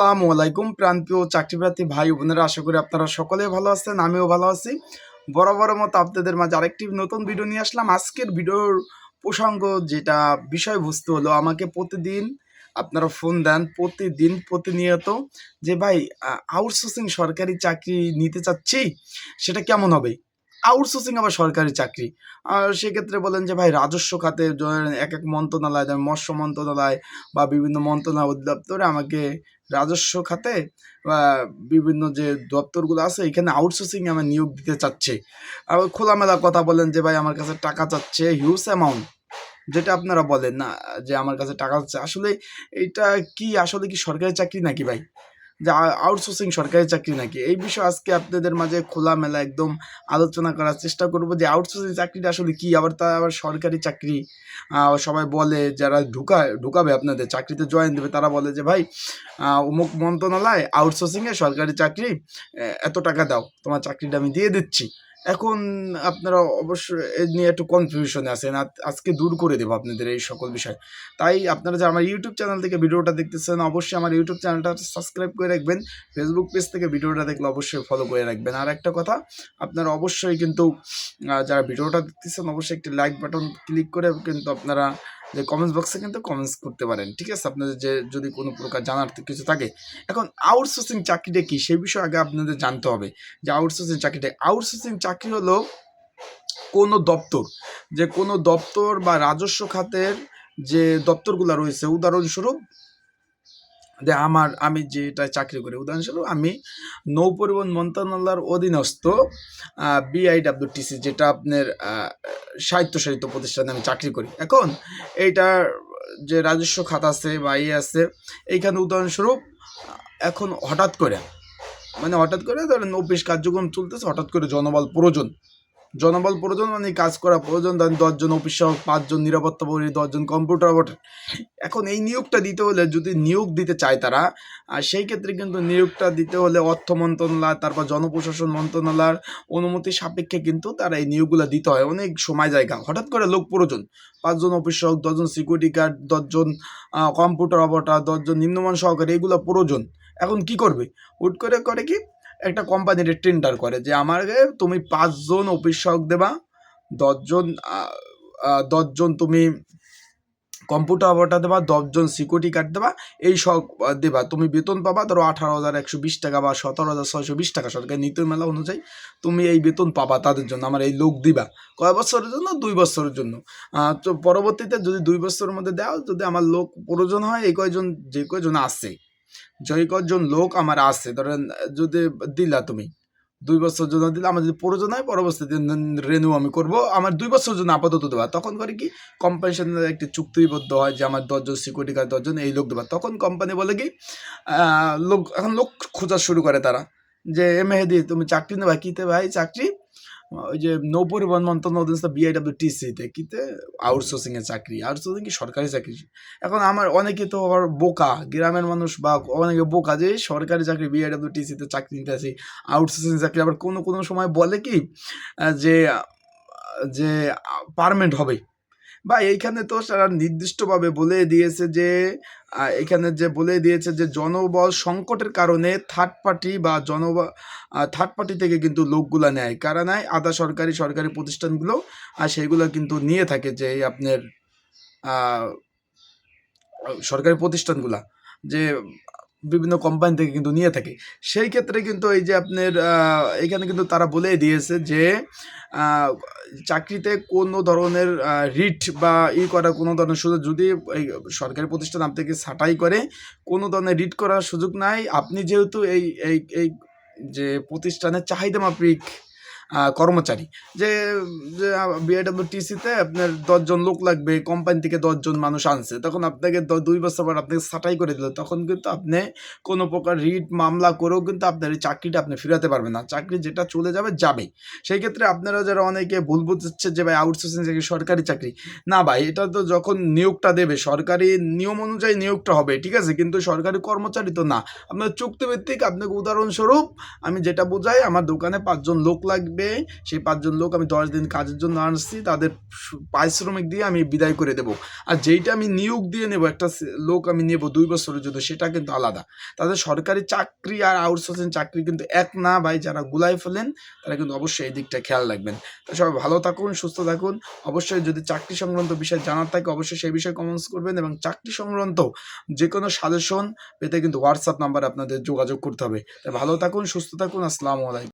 আসসালামু আলাইকুম প্রান্তীয় চাকরিপ্রার্থী ভাই বোনেরা, আশা করি আপনারা সকলে ভালো আছেন, আমিও ভালো আছি। বরাবর মতো আপনাদের মাঝে আরেকটি নতুন ভিডিও নিয়ে আসলাম। আজকের ভিডিওর প্রসঙ্গ যেটা, বিষয়বস্তু হলো আমাকে প্রতিদিন আপনারা ফোন দেন, প্রতিদিন প্রতিনিয়ত যে, ভাই আউটসোর্সিং সরকারি চাকরি নিতে চাচ্ছি, সেটা কেমন হবে? আউটসোর্সিং আবার সরকারি চাকরি। আর সেক্ষেত্রে বলেন যে, ভাই, রাজস্ব খাতে এক এক মন্ত্রণালয়, যেমন মৎস্য মন্ত্রণালয় বা বিভিন্ন মন্ত্রণালয় অধিদপ্তরে আমাকে রাজস্ব খাতে বিভিন্ন যে দপ্তরগুলো আছে, এখানে আউটসোর্সিং আমার নিয়োগ দিতে চাচ্ছে। আবার খোলামেলা কথা বলেন যে, ভাই, আমার কাছে টাকা চাচ্ছে হিউজ অ্যামাউন্ট যেটা আপনারা বলেন না যে, আমার কাছে টাকা চাচ্ছে। আসলে এটা কি, আসলে কি সরকারি চাকরি নাকি ভাই? যে আউটসোর্সিং সরকারি চাকরি নাকি? এই বিষয়ে আজকে আপনাদের মাঝে খোলামেলা একদম আলোচনা করার চেষ্টা করব যে আউটসোর্সিং চাকরিটা আসলে কি? আবার তা আবার সরকারি চাকরি সবাই বলে যারা ঢুকায় ঢুকাবে আপনাদের, চাকরিতে জয়েন দেবে, তারা বলে যে, ভাই অমুক মন্ত্রণালয় আউটসোর্সিংয়ে সরকারি চাকরি এত টাকা দাও, তোমার চাকরিটা আমি দিয়ে দিচ্ছি। এখন আপনারা অবশ্যই এ নিয়ে একটু কনফিউশনে আছেন। আজকে দূর করে দেবো আপনাদের এই সকল বিষয়। তাই আপনারা যে আমার ইউটিউব চ্যানেল থেকে ভিডিওটা দেখতেছেন, অবশ্যই আমার ইউটিউব চ্যানেলটা সাবস্ক্রাইব করে রাখবেন। ফেসবুক পেজ থেকে ভিডিওটা দেখলে অবশ্যই ফলো করে রাখবেন। আর একটা কথা, আপনারা অবশ্যই কিন্তু যারা ভিডিওটা দেখতেছেন, অবশ্যই একটি লাইক বাটন ক্লিক করে কিন্তু আপনারা যে কমেন্টস বক্সে কিন্তু কমেন্টস করতে পারেন, ঠিক আছে? আপনাদের যে, যদি কোনো প্রকার জানার কিছু থাকে। এখন আউটসোর্সিং চাকরিটা কি? সেই বিষয়ে আগে আপনাদের জানতে হবে যে আউটসোর্সিং চাকরিটা আউটসোর্সিং চাকরি হলো কোনো দপ্তর, যে কোনো দপ্তর বা রাজস্ব খাতের যে দপ্তরগুলো রয়েছে, উদাহরণস্বরূপ যে আমার, আমি যেটা চাকরি করি, উদাহরণস্বরূপ আমি নৌ পরিবহন মন্ত্রণালয়ের অধীনস্থ বিআইডাব্লিউটিসি যেটা আপনার স্বায়ত্তশাসিত প্রতিষ্ঠানে আমি চাকরি করি। এখন এইটার যে রাজস্ব খাত আছে বা ইয়ে আছে, এইখানে উদাহরণস্বরূপ, এখন হঠাৎ করে মানে হঠাৎ করে ধরেন অফিস কার্যক্রম চলতেছে, হঠাৎ করে জনবল প্রয়োজন। জনবল প্রয়োজন মানে কাজ করা প্রয়োজন। ধরেন দশজন অফিস সহ পাঁচজন নিরাপত্তা প্রহরী দশজন কম্পিউটার অপারেটর এখন এই নিয়োগটা দিতে হলে যদি নিয়োগ দিতে চায় তারা, আর সেই ক্ষেত্রে কিন্তু নিয়োগটা দিতে হলে অর্থ মন্ত্রণালয়, তারপর জনপ্রশাসন মন্ত্রণালয়ের অনুমতি সাপেক্ষে কিন্তু তারা এই নিয়োগগুলো দিতে হয়। অনেক সময় জায়গা। হঠাৎ করে লোক প্রয়োজন। পাঁচজন অফিস সহক দশজন সিকিউরিটি গার্ড দশজন কম্পিউটার অপারেটর দশজন নিম্নমান সহকারী, এগুলো প্রয়োজন। এখন কি করবে? হুট করে করে কি একটা কোম্পানির টেন্ডার করে যে আমাকে তুমি পাঁচজন অফিস দেবা, দশজন দশজন তুমি কম্পিউটার অপারেটর দেবা, দশজন সিকিউরিটি গার্ড দেবা, এই সব দেবা। তুমি বেতন পাবা ধরো আঠারো হাজার একশো বিশ টাকা বা সতেরো হাজার ছয়শো বিশ টাকা। সরকারি নীতি মেলা অনুযায়ী তুমি এই বেতন পাবা তাদের জন্য, আমার এই লোক দিবা। কয় বছরের জন্য? দুই বছরের জন্য। তো পরবর্তীতে যদি দুই বছরের মধ্যে দেওয়া যদি আমার লোক প্রয়োজন হয়, এই কয়জন, যে কয়জন আছে যে কয়জন লোক আমার আছে, ধরেন, যদি দিলা তুমি, দুই বছর জন্য দিলে, আমার যদি প্রয়োজন হয়, পরবর্তীতে রেনু আমি করব, আমার দুই বছর জন্য আপাতত দেওয়া তখন করে কি কোম্পানির একটি চুক্তিবদ্ধ হয় যে আমার দশজন সিকিউরিটি গার্ড দশজন এই লোক দেবা। তখন কোম্পানি বলে কি লোক, এখন লোক খোঁজা শুরু করে তারা, যে, এ মেহেদি, তুমি চাকরি নেবা কিতে ভাই, চাকরি? ওই যে নৌ পরিবহন মন্ত্রণালয় অধীনস্থ বিআইডব্লিউ টিসিতে কিতে আউটসোর্সিং এর চাকরি আউটসোর্সিং কি সরকারি চাকরি? এখন আমার অনেকে তো আবার বোকা, গ্রামের মানুষ বা অনেকে বোকা যে সরকারি চাকরি বিআইডব্লিউ টিসিতে চাকরি নিতে আসি আউটসোর্সিং চাকরি আবার কোনো কোনো সময় বলে কি যে যে পারমেন্ট হবে। বা এইখানে তো তারা নির্দিষ্টভাবে বলে দিয়েছে যে এখানে যে বলে দিয়েছে যে জনবল সংকটের কারণে থার্ড পার্টি বা জনবল থার্ড পার্টি থেকে কিন্তু লোকগুলো নেয়। কারা নেয়? আধা সরকারি সরকারি প্রতিষ্ঠানগুলো। আর সেইগুলো কিন্তু নিয়ে থাকে যে আপনার সরকারি প্রতিষ্ঠানগুলা। যে বিভিন্ন কোম্পানি থেকে কিন্তু নিয়ে থাকে। সেই ক্ষেত্রে কিন্তু এই যে আপনার এখানে কিন্তু তারা বলে দিয়েছে যে চাকরিতে কোনো ধরনের রিট বা ই করা কোনো ধরনের সুযোগ যদি এই সরকারি প্রতিষ্ঠান আপনাকে ছাঁটাই করে, কোনো ধরনের রিট করার সুযোগ নাই। আপনি যেহেতু এই এই এই যে প্রতিষ্ঠানের চাহিদা মাফিক কর্মচারী। যে যে বিআইডব্লিউ টিসিতে আপনার দশজন লোক লাগবে কোম্পানি থেকে দশজন মানুষ আনছে, তখন আপনাকে দুই বছর পর আপনাকে ছাঁটাই করে দিল, তখন কিন্তু আপনি কোনো প্রকার রিট মামলা করেও কিন্তু আপনার এই চাকরিটা আপনি ফেরাতে পারবেন না। চাকরি যেটা চলে যাবে যাবে সেই ক্ষেত্রে আপনারা যারা অনেকে ভুল বুঝছে যে, ভাই আউটসোর্সিং চাকরি সরকারি চাকরি? না, ভাই, এটা তো যখন নিয়োগটা দেবে, সরকারি নিয়ম অনুযায়ী নিয়োগটা হবে, ঠিক আছে? কিন্তু সরকারি কর্মচারী তো না। আপনার চুক্তিভিত্তিক, আপনাকে উদাহরণস্বরূপ, আমি যেটা বোঝাই, আমার দোকানে পাঁচজন লোক লাগবে থাকবে। সেই পাঁচজন লোক আমি দশ দিন কাজের জন্য আনছি, তাদের পারিশ্রমিক দিয়ে আমি বিদায় করে দেব। আর যেইটা আমি নিয়োগ দিয়ে নেব, একটা লোক আমি নেব দুই বছরের জন্য, সেটা কিন্তু আলাদা। তাদের সরকারি চাকরি আর আউটসোর্সিং চাকরি কিন্তু এক না ভাই, যারা গুলাই ফেলেন, তারা কিন্তু অবশ্যই এই দিকটা খেয়াল রাখবেন। তো সবাই ভালো থাকুন, সুস্থ থাকুন। অবশ্যই যদি চাকরি সংক্রান্ত বিষয় জানার থাকে, অবশ্যই সেই বিষয়ে কমেন্টস করবেন এবং চাকরি সংক্রান্ত যে কোনো সাজেশন পেতে কিন্তু হোয়াটসঅ্যাপ নাম্বার আপনাদের যোগাযোগ করতে হবে। ভালো থাকুন, সুস্থ থাকুন, আসসালামু আলাইকুম।